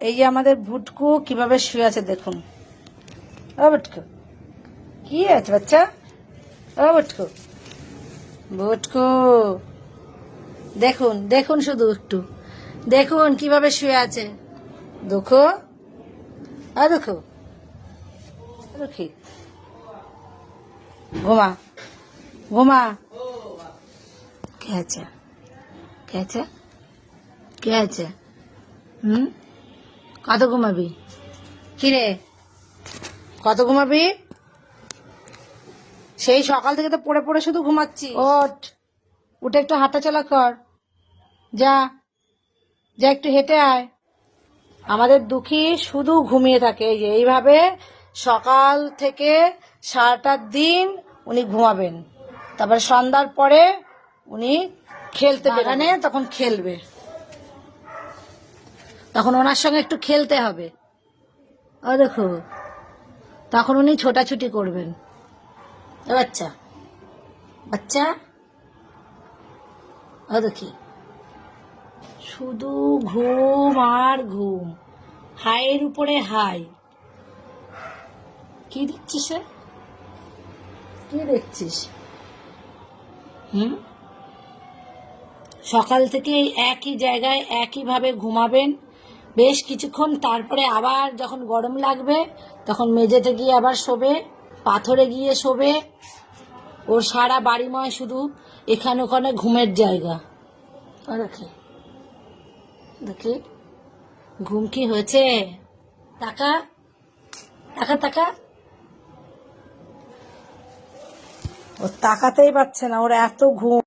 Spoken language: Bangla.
এই যে আমাদের ভুটকু কীভাবে শুয়ে আছে দেখুন। ও ভুটকু। কি আছে বাচ্চা? ও ভুটকু। ভুটকু। দেখুন দেখুন শুধু একটু। দেখুন কীভাবে শুয়ে আছে। দেখো? আর দেখো। ঘুমা। ঘুমা। কে আছে? কে আছে? কে আছে? হুম? কত ঘুমাবি? কিরে? কত ঘুমাবি? সেই সকাল থেকে তো পড়ে পড়ে শুধু ঘুমাচ্ছি। ওঠ। উঠে একটু হাঁটাচলা কর। যা। যা একটু হেঁটে আয়। আমাদের দুঃখী শুধু ঘুমিয়ে থাকে। এই যে এইভাবে সকাল থেকে সারাটার দিন উনি ঘুমাবেন। তারপরে সন্ধ্যার পরে উনি খেলতে বেরানে তখন খেলবে। তখন ওনার সঙ্গে একটু খেলতে হবে। ও দেখো, তখন উনি ছোটাছুটি করবেন। বাচ্চা বাচ্চা। ও দেখি, শুধু ঘুম আর ঘুম। হাইয়ের উপরে হাই কি দেখছিস? কি দেখছিস? হুম? সকাল থেকে একই জায়গায় একইভাবে ঘুমাবেন। বেশ কিছুক্ষণ তারপরে আবার যখন গরম লাগবে, তখন মেঝেতে গিয়ে আবার শোবে, পাথরে গিয়ে শোবে। ওর সারা বাড়িময় শুধু এখানে ওখানে ঘুমের জায়গা। দেখি দেখি ঘুম কি হয়েছে? টাকা টাকা টাকা। ও তাকাতেই পাচ্ছে না, ওর এত ঘুম।